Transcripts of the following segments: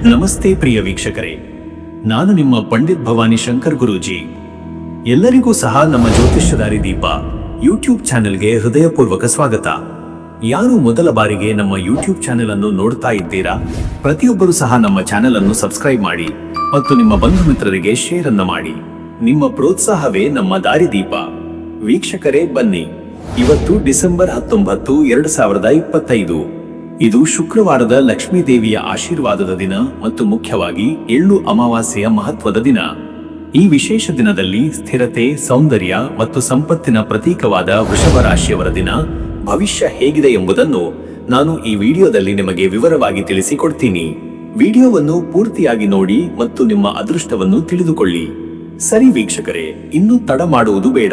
ನಮಸ್ತೆ ಪ್ರಿಯ ವೀಕ್ಷಕರೇ. ನಾನು ನಿಮ್ಮ ಪಂಡಿತ್ ಭವಾನಿ ಶಂಕರ್ ಗುರೂಜಿ. ಎಲ್ಲರಿಗೂ ಸಹ ನಮ್ಮ ಜ್ಯೋತಿಷ್ಯದಾರಿ ದೀಪ ಯೂಟ್ಯೂಬ್ ಚಾನೆಲ್ಗೆ ಹೃದಯಪೂರ್ವಕ ಸ್ವಾಗತ. ಯಾರು ಮೊದಲ ಬಾರಿಗೆ ನಮ್ಮ ಯೂಟ್ಯೂಬ್ ಚಾನೆಲ್ ಅನ್ನು ನೋಡ್ತಾ ಇದ್ದೀರಾ? ಪ್ರತಿಯೊಬ್ಬರು ಸಹ ನಮ್ಮ ಚಾನೆಲ್ ಅನ್ನು ಸಬ್ಸ್ಕ್ರೈಬ್ ಮಾಡಿ ಮತ್ತು ನಿಮ್ಮ ಬಂಧು ಮಿತ್ರರಿಗೆ ಶೇರ್ ಅನ್ನು ಮಾಡಿ. ನಿಮ್ಮ ಪ್ರೋತ್ಸಾಹವೇ ನಮ್ಮ ದಾರಿದೀಪ ವೀಕ್ಷಕರೇ ಬನ್ನಿ. ಇವತ್ತು ಡಿಸೆಂಬರ್ ಹತ್ತೊಂಬತ್ತು, ಎರಡು ಸಾವಿರದ ಇಪ್ಪತ್ತೈದು. ಇದು ಶುಕ್ರವಾರದ ಲಕ್ಷ್ಮೀ ದೇವಿಯ ಆಶೀರ್ವಾದದ ದಿನ ಮತ್ತು ಮುಖ್ಯವಾಗಿ ಎಳ್ಳು ಅಮಾವಾಸ್ಯೆಯ ಮಹತ್ವದ ದಿನ. ಈ ವಿಶೇಷ ದಿನದಲ್ಲಿ ಸ್ಥಿರತೆ, ಸೌಂದರ್ಯ ಮತ್ತು ಸಂಪತ್ತಿನ ಪ್ರತೀಕವಾದ ವೃಷಭ ರಾಶಿಯವರ ದಿನ ಭವಿಷ್ಯ ಹೇಗಿದೆ ಎಂಬುದನ್ನು ನಾನು ಈ ವಿಡಿಯೋದಲ್ಲಿ ನಿಮಗೆ ವಿವರವಾಗಿ ತಿಳಿಸಿಕೊಡ್ತೀನಿ. ವಿಡಿಯೋವನ್ನು ಪೂರ್ತಿಯಾಗಿ ನೋಡಿ ಮತ್ತು ನಿಮ್ಮ ಅದೃಷ್ಟವನ್ನು ತಿಳಿದುಕೊಳ್ಳಿ. ಸರಿ ವೀಕ್ಷಕರೇ, ಇನ್ನು ತಡ ಮಾಡುವುದು ಬೇಡ.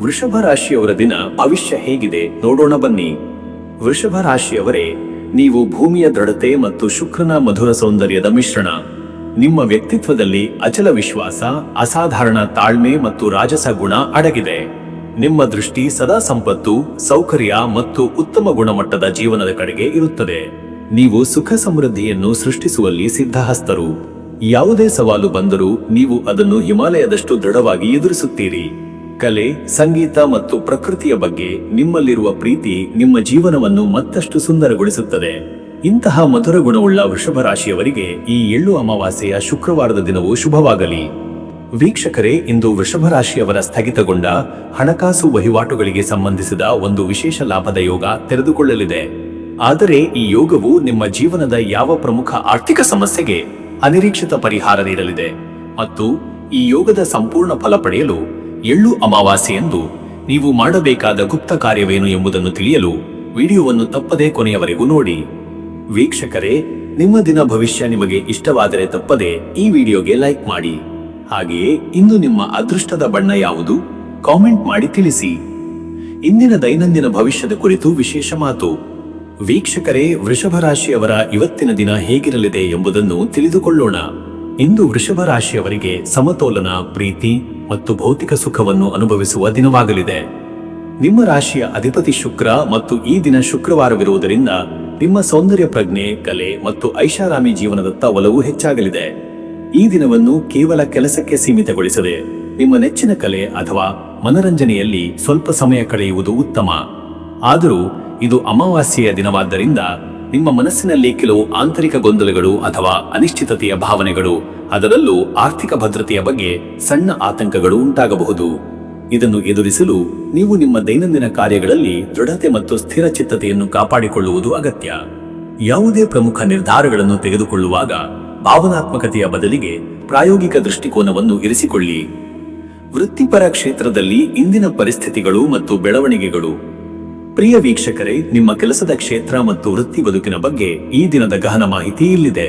ವೃಷಭ ರಾಶಿಯವರ ದಿನ ಭವಿಷ್ಯ ಹೇಗಿದೆ ನೋಡೋಣ ಬನ್ನಿ. ವೃಷಭ ರಾಶಿಯವರೇ ನೀವು ಭೂಮಿಯ ದೃಢತೆ ಮತ್ತು ಶುಕ್ರನ ಮಧುರ ಸೌಂದರ್ಯದ ಮಿಶ್ರಣ. ನಿಮ್ಮ ವ್ಯಕ್ತಿತ್ವದಲ್ಲಿ ಅಚಲ ವಿಶ್ವಾಸ, ಅಸಾಧಾರಣ ತಾಳ್ಮೆ ಮತ್ತು ರಾಜಸ ಗುಣ ಅಡಗಿದೆ. ನಿಮ್ಮ ದೃಷ್ಟಿ ಸದಾ ಸಂಪತ್ತು, ಸೌಕರ್ಯ ಮತ್ತು ಉತ್ತಮ ಗುಣಮಟ್ಟದ ಜೀವನದ ಕಡೆಗೆ ಇರುತ್ತದೆ. ನೀವು ಸುಖ ಸಮೃದ್ಧಿಯನ್ನು ಸೃಷ್ಟಿಸುವಲ್ಲಿ ಸಿದ್ಧಹಸ್ತರು. ಯಾವುದೇ ಸವಾಲು ಬಂದರೂ ನೀವು ಅದನ್ನು ಹಿಮಾಲಯದಷ್ಟು ದೃಢವಾಗಿ ಎದುರಿಸುತ್ತೀರಿ. ಕಲೆ, ಸಂಗೀತ ಮತ್ತು ಪ್ರಕೃತಿಯ ಬಗ್ಗೆ ನಿಮ್ಮಲ್ಲಿರುವ ಪ್ರೀತಿ ನಿಮ್ಮ ಜೀವನವನ್ನು ಮತ್ತಷ್ಟು ಸುಂದರಗೊಳಿಸುತ್ತದೆ. ಇಂತಹ ಮಧುರ ಗುಣವುಳ್ಳ ವೃಷಭ ರಾಶಿಯವರಿಗೆ ಈ ಎಳ್ಳು ಅಮಾವಾಸ್ಯೆಯ ಶುಕ್ರವಾರದ ದಿನವು ಶುಭವಾಗಲಿ. ವೀಕ್ಷಕರೇ, ಇಂದು ವೃಷಭ ರಾಶಿಯವರ ಸ್ಥಗಿತಗೊಂಡ ಹಣಕಾಸು ವಹಿವಾಟುಗಳಿಗೆ ಸಂಬಂಧಿಸಿದ ಒಂದು ವಿಶೇಷ ಲಾಭದ ಯೋಗ ತೆರೆದುಕೊಳ್ಳಲಿದೆ. ಆದರೆ ಈ ಯೋಗವು ನಿಮ್ಮ ಜೀವನದ ಯಾವ ಪ್ರಮುಖ ಆರ್ಥಿಕ ಸಮಸ್ಯೆಗೆ ಅನಿರೀಕ್ಷಿತ ಪರಿಹಾರ ನೀಡಲಿದೆ. ಮತ್ತು ಈ ಯೋಗದ ಸಂಪೂರ್ಣ ಫಲ ಪಡೆಯಲು ಎಳ್ಳು ಅಮಾವಾಸ್ಯೆಯಂದು ನೀವು ಮಾಡಬೇಕಾದ ಗುಪ್ತ ಕಾರ್ಯವೇನು ಎಂಬುದನ್ನು ತಿಳಿಯಲು ವಿಡಿಯೋವನ್ನು ತಪ್ಪದೇ ಕೊನೆಯವರೆಗೂ ನೋಡಿ. ವೀಕ್ಷಕರೇ, ನಿಮ್ಮ ದಿನ ಭವಿಷ್ಯ ನಿಮಗೆ ಇಷ್ಟವಾದರೆ ತಪ್ಪದೆ ಈ ವಿಡಿಯೋಗೆ ಲೈಕ್ ಮಾಡಿ. ಹಾಗೆಯೇ ಇಂದು ನಿಮ್ಮ ಅದೃಷ್ಟದ ಬಣ್ಣ ಯಾವುದು? ಕಾಮೆಂಟ್ ಮಾಡಿ ತಿಳಿಸಿ. ಇಂದಿನ ದೈನಂದಿನ ಭವಿಷ್ಯದ ಕುರಿತು ವಿಶೇಷ ಮಾತು. ವೀಕ್ಷಕರೇ, ವೃಷಭ ರಾಶಿಯವರ ಇವತ್ತಿನ ದಿನ ಹೇಗಿರಲಿದೆ ಎಂಬುದನ್ನು ತಿಳಿದುಕೊಳ್ಳೋಣ. ಇಂದು ವೃಷಭ ರಾಶಿಯವರಿಗೆ ಸಮತೋಲನ, ಪ್ರೀತಿ ಮತ್ತು ಭೌತಿಕ ಸುಖವನ್ನು ಅನುಭವಿಸುವ ದಿನವಾಗಲಿದೆ. ನಿಮ್ಮ ರಾಶಿಯ ಅಧಿಪತಿ ಶುಕ್ರ ಮತ್ತು ಈ ದಿನ ಶುಕ್ರವಾರವಿರುವುದರಿಂದ ನಿಮ್ಮ ಸೌಂದರ್ಯ ಪ್ರಜ್ಞೆ, ಕಲೆ ಮತ್ತು ಐಷಾರಾಮಿ ಜೀವನದತ್ತ ಒಲವು ಹೆಚ್ಚಾಗಲಿದೆ. ಈ ದಿನವನ್ನು ಕೇವಲ ಕೆಲಸಕ್ಕೆ ಸೀಮಿತಗೊಳಿಸದೆ ನಿಮ್ಮ ನೆಚ್ಚಿನ ಕಲೆ ಅಥವಾ ಮನರಂಜನೆಯಲ್ಲಿ ಸ್ವಲ್ಪ ಸಮಯ ಕಳೆಯುವುದು ಉತ್ತಮ. ಆದರೂ ಇದು ಅಮಾವಾಸ್ಯೆಯ ದಿನವಾದ್ದರಿಂದ ನಿಮ್ಮ ಮನಸ್ಸಿನಲ್ಲಿ ಕೆಲವು ಆಂತರಿಕ ಗೊಂದಲಗಳು ಅಥವಾ ಅನಿಶ್ಚಿತತೆಯ ಭಾವನೆಗಳು, ಅದರಲ್ಲೂ ಆರ್ಥಿಕ ಭದ್ರತೆಯ ಬಗ್ಗೆ ಸಣ್ಣ ಆತಂಕಗಳು ಉಂಟಾಗಬಹುದು. ಇದನ್ನು ಎದುರಿಸಲು ನೀವು ನಿಮ್ಮ ದೈನಂದಿನ ಕಾರ್ಯಗಳಲ್ಲಿ ದೃಢತೆ ಮತ್ತು ಸ್ಥಿರ ಚಿತ್ತತೆಯನ್ನು ಕಾಪಾಡಿಕೊಳ್ಳುವುದು ಅಗತ್ಯ. ಯಾವುದೇ ಪ್ರಮುಖ ನಿರ್ಧಾರಗಳನ್ನು ತೆಗೆದುಕೊಳ್ಳುವಾಗ ಭಾವನಾತ್ಮಕತೆಯ ಬದಲಿಗೆ ಪ್ರಾಯೋಗಿಕ ದೃಷ್ಟಿಕೋನವನ್ನು ಇರಿಸಿಕೊಳ್ಳಿ. ವೃತ್ತಿಪರ ಕ್ಷೇತ್ರದಲ್ಲಿ ಇಂದಿನ ಪರಿಸ್ಥಿತಿಗಳು ಮತ್ತು ಬೆಳವಣಿಗೆಗಳು ಪ್ರಿಯ ವೀಕ್ಷಕರೇ, ನಿಮ್ಮ ಕೆಲಸದ ಕ್ಷೇತ್ರ ಮತ್ತು ವೃತ್ತಿ ಬದುಕಿನ ಬಗ್ಗೆ ಈ ದಿನದ ಗಹನ ಮಾಹಿತಿ ಇಲ್ಲಿದೆ.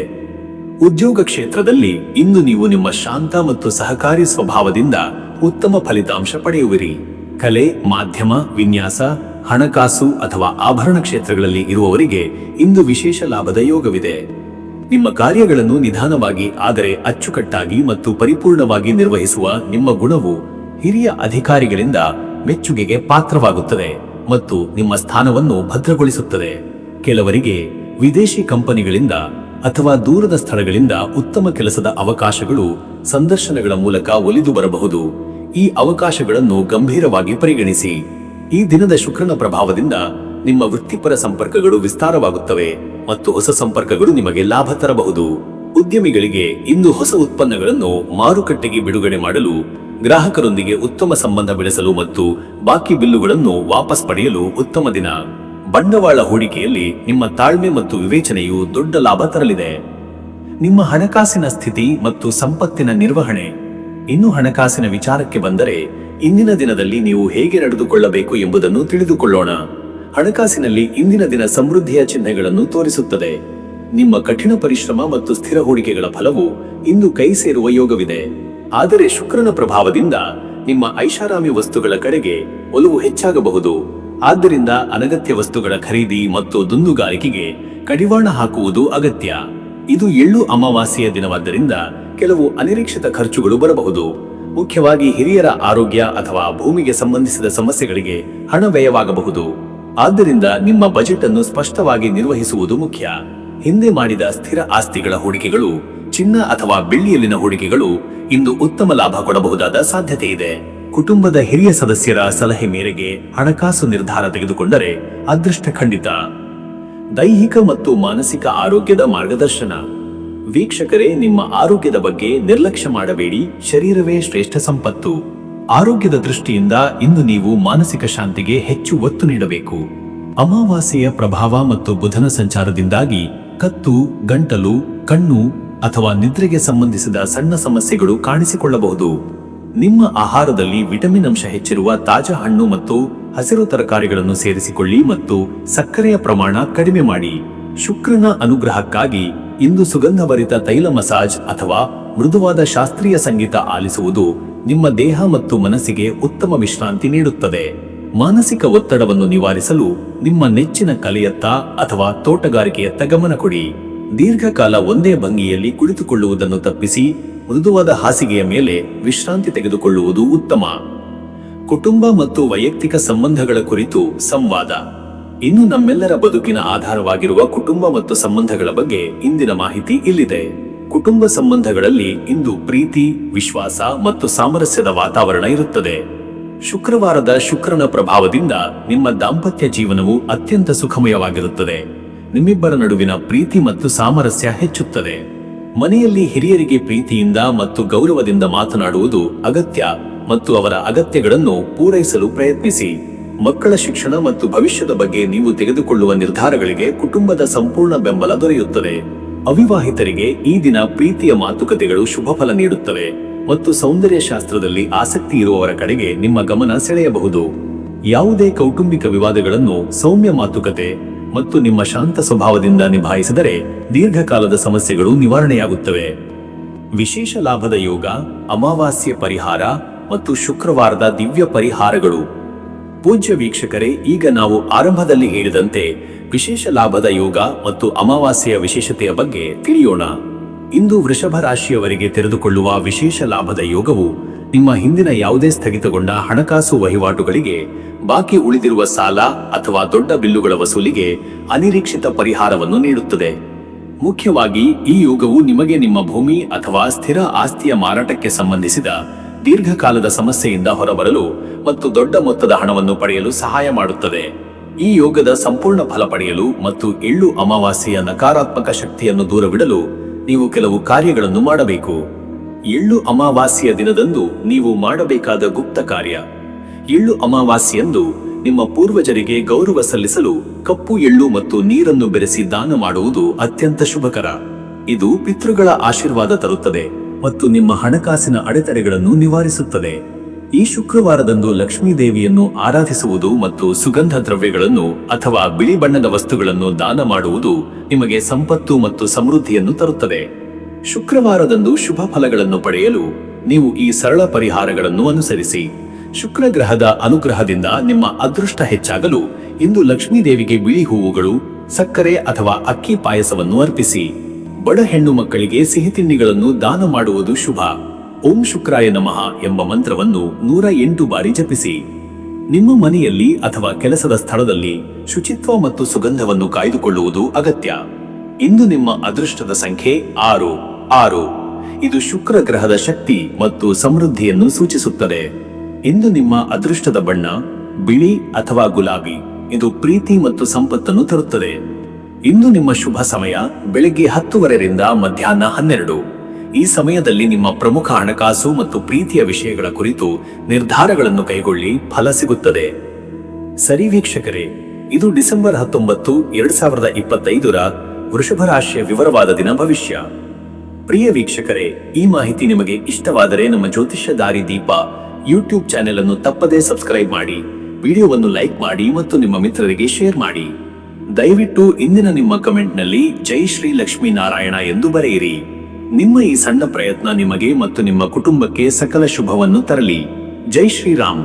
ಉದ್ಯೋಗ ಕ್ಷೇತ್ರದಲ್ಲಿ ಇಂದು ನೀವು ನಿಮ್ಮ ಶಾಂತ ಮತ್ತು ಸಹಕಾರಿ ಸ್ವಭಾವದಿಂದ ಉತ್ತಮ ಫಲಿತಾಂಶ ಪಡೆಯುವಿರಿ. ಕಲೆ, ಮಾಧ್ಯಮ, ವಿನ್ಯಾಸ, ಹಣಕಾಸು ಅಥವಾ ಆಭರಣ ಕ್ಷೇತ್ರಗಳಲ್ಲಿ ಇರುವವರಿಗೆ ಇಂದು ವಿಶೇಷ ಲಾಭದ ಯೋಗವಿದೆ. ನಿಮ್ಮ ಕಾರ್ಯಗಳನ್ನು ನಿಧಾನವಾಗಿ, ಆದರೆ ಅಚ್ಚುಕಟ್ಟಾಗಿ ಮತ್ತು ಪರಿಪೂರ್ಣವಾಗಿ ನಿರ್ವಹಿಸುವ ನಿಮ್ಮ ಗುಣವು ಹಿರಿಯ ಅಧಿಕಾರಿಗಳಿಂದ ಮೆಚ್ಚುಗೆಗೆ ಪಾತ್ರವಾಗುತ್ತದೆ. ಮತ್ತು ನಿಮ್ಮ ಸ್ಥಾನವನ್ನು ಭದ್ರಗೊಳಿಸುತ್ತದೆ. ಕೆಲವರಿಗೆ ವಿದೇಶಿ ಕಂಪನಿಗಳಿಂದ ಅಥವಾ ದೂರದ ಸ್ಥಳಗಳಿಂದ ಉತ್ತಮ ಕೆಲಸದ ಅವಕಾಶಗಳು ಸಂದರ್ಶನಗಳ ಮೂಲಕ ಒಲಿದು ಬರಬಹುದು. ಈ ಅವಕಾಶಗಳನ್ನು ಗಂಭೀರವಾಗಿ ಪರಿಗಣಿಸಿ. ಈ ದಿನದ ಶುಕ್ರನ ಪ್ರಭಾವದಿಂದ ನಿಮ್ಮ ವೃತ್ತಿಪರ ಸಂಪರ್ಕಗಳು ವಿಸ್ತಾರವಾಗುತ್ತವೆ ಮತ್ತು ಹೊಸ ಸಂಪರ್ಕಗಳು ನಿಮಗೆ ಲಾಭ ತರಬಹುದು. ಉದ್ಯಮಿಗಳಿಗೆ ಇಂದು ಹೊಸ ಉತ್ಪನ್ನಗಳನ್ನು ಮಾರುಕಟ್ಟೆಗೆ ಬಿಡುಗಡೆ ಮಾಡಲು ಗ್ರಾಹಕರೊಂದಿಗೆ ಉತ್ತಮ ಸಂಬಂಧ ಬೆಳೆಸಲು ಮತ್ತು ಬಾಕಿ ಬಿಲ್ಲುಗಳನ್ನು ವಾಪಸ್ ಪಡೆಯಲು ಉತ್ತಮ ದಿನ. ಬಂಡವಾಳ ಹೂಡಿಕೆಯಲ್ಲಿ ನಿಮ್ಮ ತಾಳ್ಮೆ ಮತ್ತು ವಿವೇಚನೆಯು ದೊಡ್ಡ ಲಾಭ ತರಲಿದೆ. ನಿಮ್ಮ ಹಣಕಾಸಿನ ಸ್ಥಿತಿ ಮತ್ತು ಸಂಪತ್ತಿನ ನಿರ್ವಹಣೆ. ಇನ್ನು ಹಣಕಾಸಿನ ವಿಚಾರಕ್ಕೆ ಬಂದರೆ, ಇಂದಿನ ದಿನದಲ್ಲಿ ನೀವು ಹೇಗೆ ನಡೆದುಕೊಳ್ಳಬೇಕು ಎಂಬುದನ್ನು ತಿಳಿದುಕೊಳ್ಳೋಣ. ಹಣಕಾಸಿನಲ್ಲಿ ಇಂದಿನ ದಿನ ಸಮೃದ್ಧಿಯ ಚಿಹ್ನೆಗಳನ್ನು ತೋರಿಸುತ್ತದೆ. ನಿಮ್ಮ ಕಠಿಣ ಪರಿಶ್ರಮ ಮತ್ತು ಸ್ಥಿರ ಹೂಡಿಕೆಗಳ ಫಲವು ಇಂದು ಕೈ ಸೇರುವ ಯೋಗವಿದೆ. ಆದರೆ ಶುಕ್ರನ ಪ್ರಭಾವದಿಂದ ನಿಮ್ಮ ಐಷಾರಾಮಿ ವಸ್ತುಗಳ ಕಡೆಗೆ ಒಲವು ಹೆಚ್ಚಾಗಬಹುದು. ಆದ್ದರಿಂದ ಅನಗತ್ಯ ವಸ್ತುಗಳ ಖರೀದಿ ಮತ್ತು ದುಂದುಗಾರಿಕೆಗೆ ಕಡಿವಾಣ ಹಾಕುವುದು ಅಗತ್ಯ. ಇದು ಎಳ್ಳು ಅಮಾವಾಸ್ಯೆಯ ದಿನವಾದ್ದರಿಂದ ಕೆಲವು ಅನಿರೀಕ್ಷಿತ ಖರ್ಚುಗಳು ಬರಬಹುದು. ಮುಖ್ಯವಾಗಿ ಹಿರಿಯರ ಆರೋಗ್ಯ ಅಥವಾ ಭೂಮಿಗೆ ಸಂಬಂಧಿಸಿದ ಸಮಸ್ಯೆಗಳಿಗೆ ಹಣ ವ್ಯಯವಾಗಬಹುದು. ಆದ್ದರಿಂದ ನಿಮ್ಮ ಬಜೆಟ್ ಅನ್ನು ಸ್ಪಷ್ಟವಾಗಿ ನಿರ್ವಹಿಸುವುದು ಮುಖ್ಯ. ಹಿಂದೆ ಮಾಡಿದ ಸ್ಥಿರ ಆಸ್ತಿಗಳ ಹೂಡಿಕೆಗಳು ಚಿನ್ನ ಅಥವಾ ಬೆಳ್ಳಿಯಲ್ಲಿನ ಹೂಡಿಕೆಗಳು ಇಂದು ಉತ್ತಮ ಲಾಭ ಕೊಡಬಹುದಾದ ಸಾಧ್ಯತೆ ಇದೆ ಕುಟುಂಬದ ಹಿರಿಯ ಸದಸ್ಯರ ಸಲಹೆ ಮೇರೆಗೆ ಹಣಕಾಸು ನಿರ್ಧಾರ ತೆಗೆದುಕೊಂಡರೆ ಅದೃಷ್ಟ ಖಂಡಿತ. ದೈಹಿಕ ಮತ್ತು ಮಾನಸಿಕ ಆರೋಗ್ಯದ ಮಾರ್ಗದರ್ಶನ. ವೀಕ್ಷಕರೇ, ನಿಮ್ಮ ಆರೋಗ್ಯದ ಬಗ್ಗೆ ನಿರ್ಲಕ್ಷ್ಯ ಮಾಡಬೇಡಿ, ಶರೀರವೇ ಶ್ರೇಷ್ಠ ಸಂಪತ್ತು. ಆರೋಗ್ಯದ ದೃಷ್ಟಿಯಿಂದ ಇಂದು ನೀವು ಮಾನಸಿಕ ಶಾಂತಿಗೆ ಹೆಚ್ಚು ಒತ್ತು ನೀಡಬೇಕು. ಅಮಾವಾಸ್ಯೆಯ ಪ್ರಭಾವ ಮತ್ತು ಬುಧನ ಸಂಚಾರದಿಂದಾಗಿ ಕತ್ತು, ಗಂಟಲು, ಕಣ್ಣು ಅಥವಾ ನಿದ್ರೆಗೆ ಸಂಬಂಧಿಸಿದ ಸಣ್ಣ ಸಮಸ್ಯೆಗಳು ಕಾಣಿಸಿಕೊಳ್ಳಬಹುದು. ನಿಮ್ಮ ಆಹಾರದಲ್ಲಿ ವಿಟಮಿನ್ ಅಂಶ ಹೆಚ್ಚಿರುವ ತಾಜಾ ಹಣ್ಣು ಮತ್ತು ಹಸಿರು ತರಕಾರಿಗಳನ್ನು ಸೇರಿಸಿಕೊಳ್ಳಿ ಮತ್ತು ಸಕ್ಕರೆಯ ಪ್ರಮಾಣ ಕಡಿಮೆ ಮಾಡಿ. ಶುಕ್ರನ ಅನುಗ್ರಹಕ್ಕಾಗಿ ಇಂದು ಸುಗಂಧಭರಿತ ತೈಲ ಮಸಾಜ್ ಅಥವಾ ಮೃದುವಾದ ಶಾಸ್ತ್ರೀಯ ಸಂಗೀತ ಆಲಿಸುವುದು ನಿಮ್ಮ ದೇಹ ಮತ್ತು ಮನಸ್ಸಿಗೆ ಉತ್ತಮ ವಿಶ್ರಾಂತಿ ನೀಡುತ್ತದೆ. ಮಾನಸಿಕ ಒತ್ತಡವನ್ನು ನಿವಾರಿಸಲು ನಿಮ್ಮ ನೆಚ್ಚಿನ ಕಲೆಯತ್ತ ಅಥವಾ ತೋಟಗಾರಿಕೆಯತ್ತ ಗಮನ ಕೊಡಿ. ದೀರ್ಘಕಾಲ ಒಂದೇ ಭಂಗಿಯಲ್ಲಿ ಕುಳಿತುಕೊಳ್ಳುವುದನ್ನು ತಪ್ಪಿಸಿ ಮೃದುವಾದ ಹಾಸಿಗೆಯ ಮೇಲೆ ವಿಶ್ರಾಂತಿ ತೆಗೆದುಕೊಳ್ಳುವುದು ಉತ್ತಮ. ಕುಟುಂಬ ಮತ್ತು ವೈಯಕ್ತಿಕ ಸಂಬಂಧಗಳ ಕುರಿತು ಸಂವಾದ. ಇನ್ನು ನಮ್ಮೆಲ್ಲರ ಬದುಕಿನ ಆಧಾರವಾಗಿರುವ ಕುಟುಂಬ ಮತ್ತು ಸಂಬಂಧಗಳ ಬಗ್ಗೆ ಇಂದಿನ ಮಾಹಿತಿ ಇಲ್ಲಿದೆ. ಕುಟುಂಬ ಸಂಬಂಧಗಳಲ್ಲಿ ಇಂದು ಪ್ರೀತಿ, ವಿಶ್ವಾಸ ಮತ್ತು ಸಾಮರಸ್ಯದ ವಾತಾವರಣ ಇರುತ್ತದೆ. ಶುಕ್ರವಾರದ ಶುಕ್ರನ ಪ್ರಭಾವದಿಂದ ನಿಮ್ಮ ದಾಂಪತ್ಯ ಜೀವನವು ಅತ್ಯಂತ ಸುಖಮಯವಾಗಿರುತ್ತದೆ. ನಿಮ್ಮಿಬ್ಬರ ನಡುವಿನ ಪ್ರೀತಿ ಮತ್ತು ಸಾಮರಸ್ಯ ಹೆಚ್ಚುತ್ತದೆ. ಮನೆಯಲ್ಲಿ ಹಿರಿಯರಿಗೆ ಪ್ರೀತಿಯಿಂದ ಮತ್ತು ಗೌರವದಿಂದ ಮಾತನಾಡುವುದು ಅಗತ್ಯ ಮತ್ತು ಅವರ ಅಗತ್ಯಗಳನ್ನು ಪೂರೈಸಲು ಪ್ರಯತ್ನಿಸಿ. ಮಕ್ಕಳ ಶಿಕ್ಷಣ ಮತ್ತು ಭವಿಷ್ಯದ ಬಗ್ಗೆ ನೀವು ತೆಗೆದುಕೊಳ್ಳುವ ನಿರ್ಧಾರಗಳಿಗೆ ಕುಟುಂಬದ ಸಂಪೂರ್ಣ ಬೆಂಬಲ ದೊರೆಯುತ್ತದೆ. ಅವಿವಾಹಿತರಿಗೆ ಈ ದಿನ ಪ್ರೀತಿಯ ಮಾತುಕತೆಗಳು ಶುಭ ಫಲ ನೀಡುತ್ತವೆ ಮತ್ತು ಸೌಂದರ್ಯ ಶಾಸ್ತ್ರದಲ್ಲಿ ಆಸಕ್ತಿ ಇರುವವರ ಕಡೆಗೆ ನಿಮ್ಮ ಗಮನ ಸೆಳೆಯಬಹುದು. ಯಾವುದೇ ಕೌಟುಂಬಿಕ ವಿವಾದಗಳನ್ನು, ಸೌಮ್ಯ ಮಾತುಕತೆ ಮತ್ತು ನಿಮ್ಮ ಶಾಂತ ಸ್ವಭಾವದಿಂದ ನಿಭಾಯಿಸಿದರೆ ದೀರ್ಘಕಾಲದ ಸಮಸ್ಯೆಗಳು ನಿವಾರಣೆಯಾಗುತ್ತವೆ. ವಿಶೇಷ ಲಾಭದ ಯೋಗ, ಅಮಾವಾಸ್ಯೆ ಪರಿಹಾರ ಮತ್ತು ಶುಕ್ರವಾರದ ದಿವ್ಯ ಪರಿಹಾರಗಳು. ಪೂಜ್ಯ ವೀಕ್ಷಕರೇ, ಈಗ ನಾವು ಆರಂಭದಲ್ಲಿ ಹೇಳಿದಂತೆ ವಿಶೇಷ ಲಾಭದ ಯೋಗ ಮತ್ತು ಅಮಾವಾಸ್ಯೆಯ ವಿಶೇಷತೆಯ ಬಗ್ಗೆ ತಿಳಿಯೋಣ. ಇಂದು ವೃಷಭ ರಾಶಿಯವರಿಗೆ ತೆರೆದುಕೊಳ್ಳುವ ವಿಶೇಷ ಲಾಭದ ಯೋಗವು ನಿಮ್ಮ ಹಿಂದಿನ ಯಾವುದೇ ಸ್ಥಗಿತಗೊಂಡ ಹಣಕಾಸು ವಹಿವಾಟುಗಳಿಗೆ, ಬಾಕಿ ಉಳಿದಿರುವ ಸಾಲ ಅಥವಾ ದೊಡ್ಡ ಬಿಲ್ಲುಗಳ ವಸೂಲಿಗೆ ಅನಿರೀಕ್ಷಿತ ಪರಿಹಾರವನ್ನು ನೀಡುತ್ತದೆ. ಮುಖ್ಯವಾಗಿ, ಈ ಯೋಗವು ನಿಮಗೆ ನಿಮ್ಮ ಭೂಮಿ ಅಥವಾ ಸ್ಥಿರ ಆಸ್ತಿಯ ಮಾರಾಟಕ್ಕೆ ಸಂಬಂಧಿಸಿದ ದೀರ್ಘಕಾಲದ ಸಮಸ್ಯೆಯಿಂದ ಹೊರಬರಲು ಮತ್ತು ದೊಡ್ಡ ಮೊತ್ತದ ಹಣವನ್ನು ಪಡೆಯಲು ಸಹಾಯ ಮಾಡುತ್ತದೆ. ಈ ಯೋಗದ ಸಂಪೂರ್ಣ ಫಲ ಪಡೆಯಲು ಮತ್ತು ಎಳ್ಳು ಅಮಾವಾಸ್ಯೆಯ ನಕಾರಾತ್ಮಕ ಶಕ್ತಿಯನ್ನು ದೂರವಿಡಲು ನೀವು ಕೆಲವು ಕಾರ್ಯಗಳನ್ನು ಮಾಡಬೇಕು. ಎಳ್ಳು ಅಮಾವಾಸ್ಯೆಯ ದಿನದಂದು ನೀವು ಮಾಡಬೇಕಾದ ಗುಪ್ತ ಕಾರ್ಯ. ಎಳ್ಳು ಅಮಾವಾಸ್ಯೆಯಂದು ನಿಮ್ಮ ಪೂರ್ವಜರಿಗೆ ಗೌರವ ಸಲ್ಲಿಸಲು ಕಪ್ಪು ಎಳ್ಳು ಮತ್ತು ನೀರನ್ನು ಬೆರೆಸಿ ದಾನ ಮಾಡುವುದು ಅತ್ಯಂತ ಶುಭಕರ. ಇದು ಪಿತೃಗಳ ಆಶೀರ್ವಾದ ತರುತ್ತದೆ ಮತ್ತು ನಿಮ್ಮ ಹಣಕಾಸಿನ ಅಡೆತಡೆಗಳನ್ನು ನಿವಾರಿಸುತ್ತದೆ. ಈ ಶುಕ್ರವಾರದಂದು ಲಕ್ಷ್ಮೀ ದೇವಿಯನ್ನು ಆರಾಧಿಸುವುದು ಮತ್ತು ಸುಗಂಧ ದ್ರವ್ಯಗಳನ್ನು ಅಥವಾ ಬಿಳಿ ಬಣ್ಣದ ವಸ್ತುಗಳನ್ನು ದಾನ ಮಾಡುವುದು ನಿಮಗೆ ಸಂಪತ್ತು ಮತ್ತು ಸಮೃದ್ಧಿಯನ್ನು ತರುತ್ತದೆ. ಶುಕ್ರವಾರದಂದು ಶುಭ ಫಲಗಳನ್ನು ಪಡೆಯಲು ನೀವು ಈ ಸರಳ ಪರಿಹಾರಗಳನ್ನು ಅನುಸರಿಸಿ. ಶುಕ್ರ ಗ್ರಹದ ಅನುಗ್ರಹದಿಂದ ನಿಮ್ಮ ಅದೃಷ್ಟ ಹೆಚ್ಚಾಗಲು ಇಂದು ಲಕ್ಷ್ಮೀದೇವಿಗೆ ಬಿಳಿ ಹೂವುಗಳು, ಸಕ್ಕರೆ ಅಥವಾ ಅಕ್ಕಿ ಪಾಯಸವನ್ನು ಅರ್ಪಿಸಿ. ಬಡ ಹೆಣ್ಣು ಮಕ್ಕಳಿಗೆ ಸಿಹಿ ತಿಂಡಿಗಳನ್ನು ದಾನ ಮಾಡುವುದು ಶುಭ. ಓಂ ಶುಕ್ರಾಯ ನಮಃ ಎಂಬ ಮಂತ್ರವನ್ನು ನೂರ ಎಂಟು ಬಾರಿ ಜಪಿಸಿ. ನಿಮ್ಮ ಮನೆಯಲ್ಲಿ ಅಥವಾ ಕೆಲಸದ ಸ್ಥಳದಲ್ಲಿ ಶುಚಿತ್ವ ಮತ್ತು ಸುಗಂಧವನ್ನು ಕಾಯ್ದುಕೊಳ್ಳುವುದು ಅಗತ್ಯ. ಇಂದು ನಿಮ್ಮ ಅದೃಷ್ಟದ ಸಂಖ್ಯೆ ಆರು. ಆರು. ಇದು ಶುಕ್ರ ಗ್ರಹದ ಶಕ್ತಿ ಮತ್ತು ಸಮೃದ್ಧಿಯನ್ನು ಸೂಚಿಸುತ್ತದೆ. ಇಂದು ನಿಮ್ಮ ಅದೃಷ್ಟದ ಬಣ್ಣ, ಬಿಳಿ ಅಥವಾ ಗುಲಾಬಿ. ಇದು ಪ್ರೀತಿ ಮತ್ತು ಸಂಪತ್ತನ್ನು ತರುತ್ತದೆ. ಇಂದು ನಿಮ್ಮ ಶುಭ ಸಮಯ ಬೆಳಿಗ್ಗೆ ಹತ್ತುವರೆಯಿಂದ ಮಧ್ಯಾಹ್ನ ಹನ್ನೆರಡು. ಈ ಸಮಯದಲ್ಲಿ ನಿಮ್ಮ ಪ್ರಮುಖ ಹಣಕಾಸು ಮತ್ತು ಪ್ರೀತಿಯ ವಿಷಯಗಳ ಕುರಿತು ನಿರ್ಧಾರಗಳನ್ನು ಕೈಗೊಳ್ಳಿ, ಫಲ ಸಿಗುತ್ತದೆ. ಸರಿ ವೀಕ್ಷಕರೇ, ಇದು ಡಿಸೆಂಬರ್ ಹತ್ತೊಂಬತ್ತು, ಎರಡ್ ಸಾವಿರದ ಇಪ್ಪತ್ತೈದರ ವೃಷಭ ರಾಶಿಯ ವಿವರವಾದ ದಿನ ಭವಿಷ್ಯ. ಪ್ರಿಯ ವೀಕ್ಷಕರೇ, ಈ ಮಾಹಿತಿ ನಿಮಗೆ ಇಷ್ಟವಾದರೆ ನಮ್ಮ ಜ್ಯೋತಿಷ್ಯ ದಾರಿ ದೀಪ ಯೂಟ್ಯೂಬ್ ಚಾನೆಲ್ ಅನ್ನು ತಪ್ಪದೇ ಸಬ್ಸ್ಕ್ರೈಬ್ ಮಾಡಿ, ವಿಡಿಯೋವನ್ನು ಲೈಕ್ ಮಾಡಿ ಮತ್ತು ನಿಮ್ಮ ಮಿತ್ರರಿಗೆ ಶೇರ್ ಮಾಡಿ. ದಯವಿಟ್ಟು ಇಂದಿನ ನಿಮ್ಮ ಕಮೆಂಟ್ನಲ್ಲಿ ಜೈ ಶ್ರೀ ಲಕ್ಷ್ಮೀ ನಾರಾಯಣ ಎಂದು ಬರೆಯಿರಿ. ನಿಮ್ಮ ಈ ಸಣ್ಣ ಪ್ರಯತ್ನ ನಿಮಗೆ ಮತ್ತು ನಿಮ್ಮ ಕುಟುಂಬಕ್ಕೆ ಸಕಲ ಶುಭವನ್ನು ತರಲಿ. ಜೈ ಶ್ರೀರಾಮ್.